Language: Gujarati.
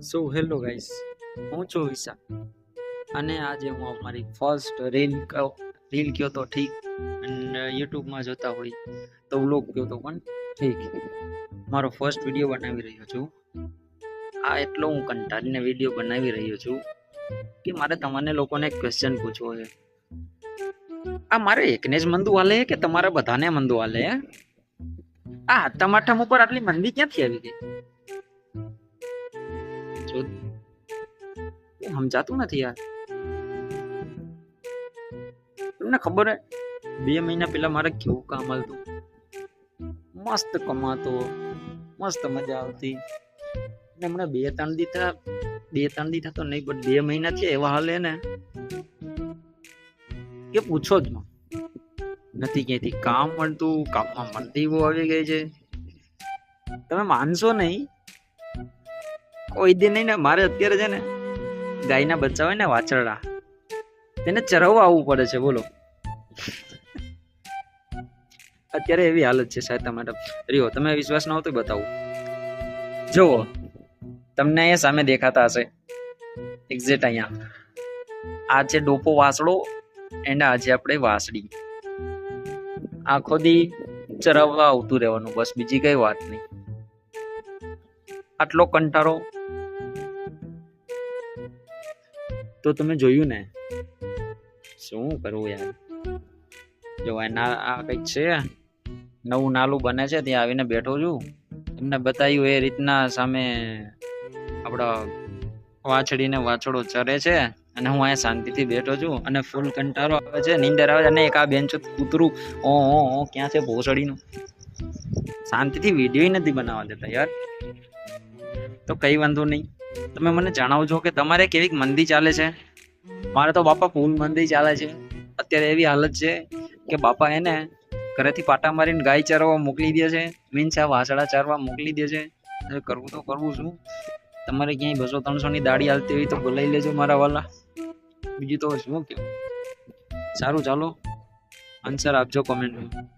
સો હેલો ગાઈસ હું છું વિશા અને આજે હું અમારી ફર્સ્ટ રીલ રીલ કયો તો ઠીક. અને યુટ્યુબમાં જોતા હોય તો વ્લોગ કયો તો પણ ઠીક. મારો ફર્સ્ટ વીડિયો બનાવી રહ્યો છું. આ એટલો હું કંટાળીને વીડિયો બનાવી રહ્યો છું કે મારે તમને લોકોને ક્વેશ્ચન પૂછવો છે. આ મારે એકને જ મંદુ હાલે કે તમારા બધાને મંદુ હાલે? આ ટમાટમ ઉપર આટલી મંદી ક્યાંથી આવી ગઈ? જો સમજાતું નથી યાર. તમને ખબર હે, બે મહિના પહેલા મારે કેવું કામ હતું? મસ્ત કમાતો, મસ્ત મજા આવતી. અને હમણાં બે ત્રણ દીધા, બે ત્રણ દીધા તો નહીં, પણ બે મહિના છે એવા હાલે ને. કે પૂછો જ નથી ક્યાંયથી કામ મળતું, કામમાં મંદી બહુ આવી ગઈ છે. તમે માનશો નહીં? કોઈ દી નહીં ને, મારે અત્યારે છે ને, ગાયના બચ્ચા હોય ને વાછરડા, તેને ચરવવા આવવું પડે છે, બોલો. અત્યારે એવી હાલત છે સાહેબ તમારે. રહ્યો, તમે વિશ્વાસ ન હોતો બતાવું. જુઓ, તમને અહીંયા સામે દેખાતા હશે. એક્ઝેક્ટ અહીંયા. આ છે ડોપો વાસડો એન્ડ આજે આપણે વાસડી. આખો દી ચરવવા આવતું રહેવાનું, બસ બીજી કઈ વાત નહીં. આટલો કંટાળો તો તમે જોયું ને? શું કરવું યાર? જો ના, આ કંઈક છે. નવું નાલું બને છે, ત્યાં આવીને બેઠો છું. એમને બતાવ્યું એ રીતના સામે આપણા વાછડીને વાછડો ચરે છે અને હું અહીંયા શાંતિથી બેઠો છું અને ફૂલ કંટાળો આવે છે, નીંદર આવે છે અને એક આ બેન્ચ કૂતરું. ઓ ઓ ઓ, ક્યાં છે ભોસડીનું? શાંતિથી વીડિયો નથી બનાવવા દેતા યાર. તો કઈ વાંધો નહીં. તમે મને જણાવજો કે તમારે કેવી મંદી ચાલે છે? મારે તો બાપા ફૂલ મંદી ચાલે છે. અત્યારે એવી હાલત છે કે બાપા એને ઘરેથી પાટા મારીને ગાય ચરવા મોકલી દે છે, મીન્સ આ વાસડા ચારવા મોકલી દે છે. કરવું તો કરવું શું તમારે ક્યાંય બસો ત્રણસો ની દાડી હાલતી હોય તો બોલાવી લેજો મારા વાલા. બીજું તો શું કેવું? સારું, ચાલો. આન્સર આપજો કોમેન્ટમાં